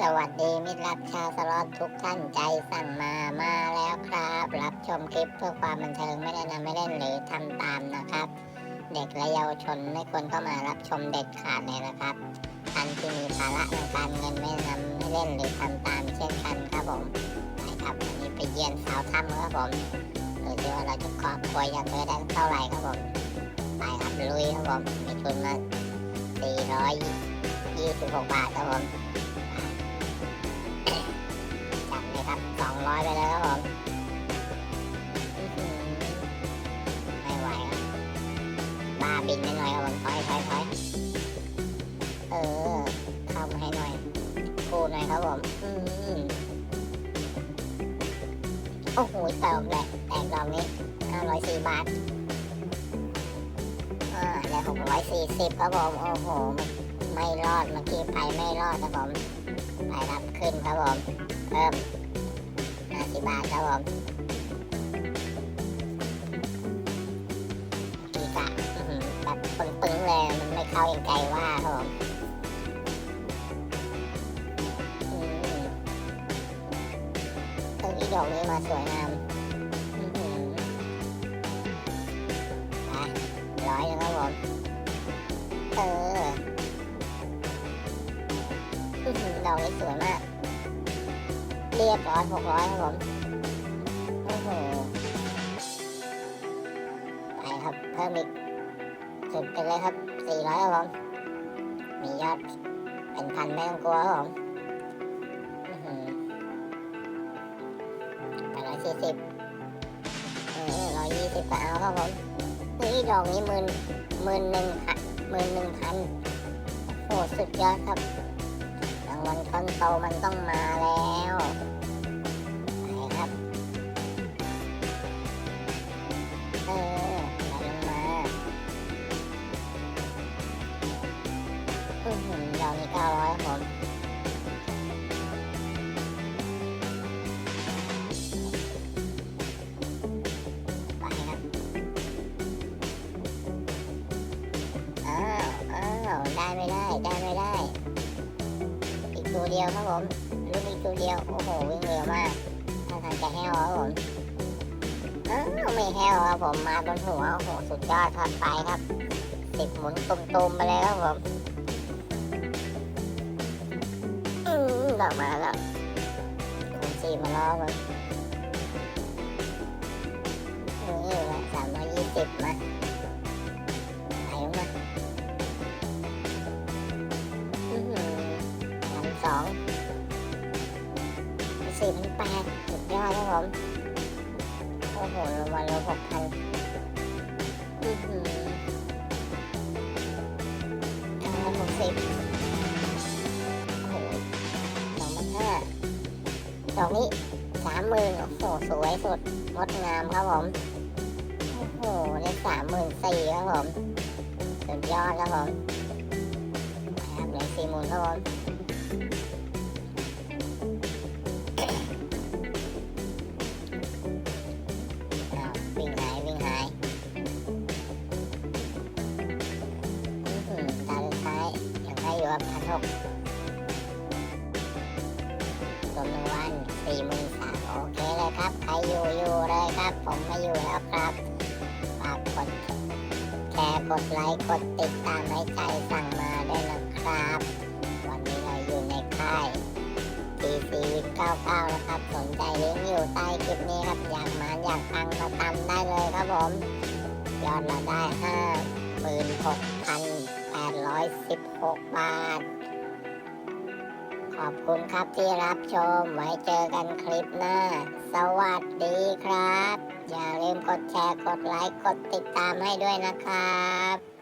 สวัสดีมิตรรักชาวสล็อตทุกท่านใจสั่งมามาแล้วครับ รับชมคลิปเพื่อความบันเทิงไม่ได้นำไม่เล่นหรือทำตามนะครับ เด็กและเยาวชนไม่ควรเข้ามารับชมเด็ดขาดเลยนะครับท่านที่มีภาระทางการเงินไม่นำไม่เล่นหรือทำตามเช่นกันครับผมไปครับวันนี้ไปเยี่ยนสาวถ้ำครับผมดูสิว่าเราจะครอบครัวอยากได้เท่าไหร่ครับผมไปครับลุยครับผมมีทุนมา426 บาทครับผม องร้อยไปเลยครับผมไม่ไหวครับบ้าบินไปหน่อยครับผมถอยถอยถอยเออเข้ามาให้หน่อยพูดหน่อยครับผมอืมโอ้โหเติมเลยแตกดอกนี้ห้าร้อยสี่บาทอ่าได้หกร้อยสี่สิบครับผมโอ้โหไม่รอดเมื่อกี้ไปไม่รอดครับผมไปรับขึ้นครับผมเพิ่ม สิบบาทครับผมอีกะแบบปึ้งๆเลยมันไม่เข้าอย่างใจว่าครับผมอืมเอออีดอกนี้มาสวยงามร้อยนึงครับผมเอออื้อหือดอกนี้สวยมาก เรียบร้อยหกร้อยครับผมโอ้โหไปครับเพิ่มอีกสุดไปเลยครับสี่ร้อยครับผมมียอดเป็นพันไม่ต้องกลัวครับผมหือแปดร้อยสี่สิบเออร้อยยี่สิบก็เอาครับผมนี่ดอกนี้หมื่นหมื่นหนึ่งพันหมื่นหนึ่งพันโอ้โหสุดยอดครับ รางวัลคอนโตมันต้องมาแล้วไปครับ เออไหลลงมาอือหือดอกนี้เก้าร้อยผมไปครับอ้าวอ้ได้ไม่ได้ เดียวครับผมรุ่นนี้ตัวเดียว โอ้โห วิ่งเร็วมากถ้าทางจะแห้วครับผมอ้าวไม่แห้วครับผมมาบนหัวโอ้โหสุดยอดทอดไปครับสิบหมุนตุ่มๆไปเลยครับผมอืมดอกมาแล้วคุณซีมาล้อมันนี่ สองสี่พันแปดสุดยอดครับผมโอ้โหรางวัลละหกพันอือหือทำงานหกสิบโอ้โหสองพันห้าดอกนี้สามหมื่นโอ้โหสวยสุดงดงามครับผมโอ้โหได้สามหมื่นสี่ครับผมสุดยอดครับผมไปครับเหลือสี่หมื่นครับผม ให้อยู่ครับพันหกรวมหนึ่งวันสี่หมื่นสามโอเคเลยครับ ใครอยู่อยู่เลยครับ ผมไม่อยู่แล้วครับฝากกดแชร์กดไลค์กดติดตามให้ใจสั่งมาด้วยนะครับ วันนี้เราอยู่ในค่าย TC วิน99 นะครับ สนใจลิงก์อยู่ใต้คลิปนี้ครับ อยากมาอยากฟังมาตามได้เลยครับผม ยอดเราได้ 816 บาท ขอบคุณครับที่รับชม ไว้เจอกันคลิปหน้า สวัสดีครับ อย่าลืมกดแชร์ กดไลค์ กดติดตามให้ด้วยนะครับ